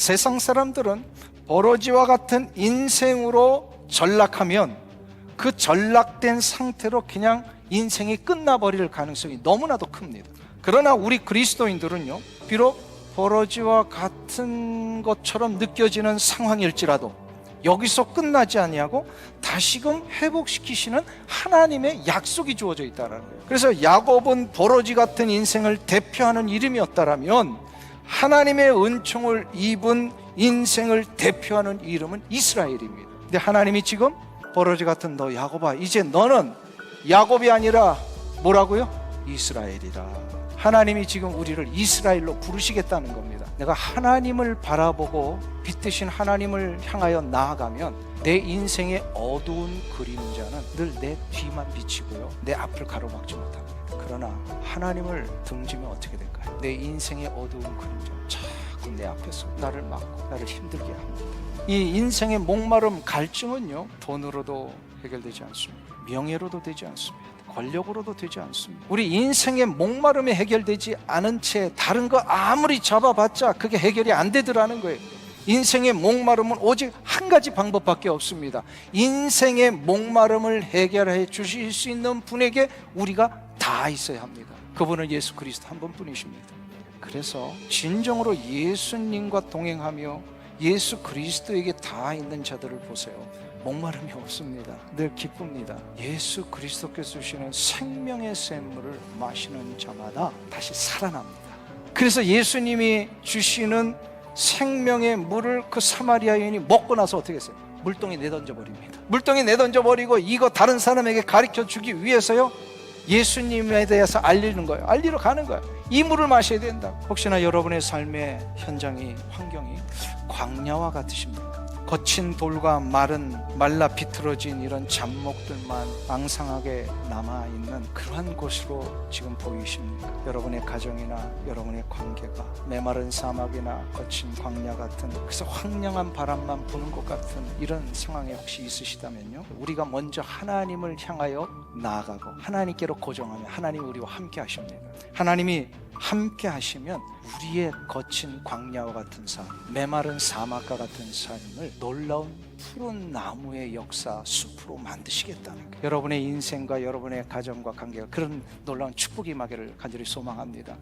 세상 사람들은 버러지와 같은 인생으로 전락하면 그 전락된 상태로 그냥 인생이 끝나버릴 가능성이 너무나도 큽니다. 그러나 우리 그리스도인들은요, 비록 버러지와 같은 것처럼 느껴지는 상황일지라도 여기서 끝나지 아니하고 다시금 회복시키시는 하나님의 약속이 주어져 있다는 거예요. 그래서 야곱은 버러지 같은 인생을 대표하는 이름이었다라면 하나님의 은총을 입은 인생을 대표하는 이름은 이스라엘입니다. 근데 하나님이 지금 버러지 같은 너 야곱아 이제 너는 야곱이 아니라 뭐라고요? 이스라엘이다. 하나님이 지금 우리를 이스라엘로 부르시겠다는 겁니다. 내가 하나님을 바라보고 빛드신 하나님을 향하여 나아가면 내 인생의 어두운 그림자는 늘 내 뒤만 비치고요. 내 앞을 가로막지 못합니다. 그러나 하나님을 등지면 어떻게 될까요? 내 인생의 어두운 그림자 자꾸 내 앞에서 나를 막고 나를 힘들게 합니다. 이 인생의 목마름 갈증은요 돈으로도 해결되지 않습니다. 명예로도 되지 않습니다. 권력으로도 되지 않습니다. 우리 인생의 목마름이 해결되지 않은 채 다른 거 아무리 잡아봤자 그게 해결이 안 되더라는 거예요. 인생의 목마름은 오직 한 가지 방법밖에 없습니다. 인생의 목마름을 해결해 주실 수 있는 분에게 우리가 다 있어야 합니다. 그분은 예수 그리스도 한 분뿐이십니다. 그래서 진정으로 예수님과 동행하며 예수 그리스도에게 다 있는 자들을 보세요. 목마름이 없습니다. 늘 기쁩니다. 예수 그리스도께서 주시는 생명의 샘물을 마시는 자마다 다시 살아납니다. 그래서 예수님이 주시는 생명의 물을 그 사마리아 여인이 먹고 나서 어떻게 했어요? 물동에 내던져 버립니다. 물동에 내던져 버리고 이거 다른 사람에게 가르쳐 주기 위해서요. 예수님에 대해서 알리는 거예요. 알리러 가는 거예요. 이 물을 마셔야 된다. 혹시나 여러분의 삶의 현장이 환경이 광야와 같으십니까? 거친 돌과 마른 말라 비틀어진 이런 잡목들만 앙상하게 남아 있는 그러한 곳으로 지금 보이십니까? 여러분의 가정이나 여러분의 관계가 메마른 사막이나 거친 광야 같은 그래서 황량한 바람만 부는 것 같은 이런 상황에 혹시 있으시다면요. 우리가 먼저 하나님을 향하여 나아가고 하나님께로 고정하면 하나님 우리와 함께 하십니다. 하나님이 함께 하시면 우리의 거친 광야와 같은 삶, 메마른 사막과 같은 삶을 놀라운 푸른 나무의 역사, 숲으로 만드시겠다는 거예요. 여러분의 인생과 여러분의 가정과 관계가 그런 놀라운 축복이 임하기를 간절히 소망합니다.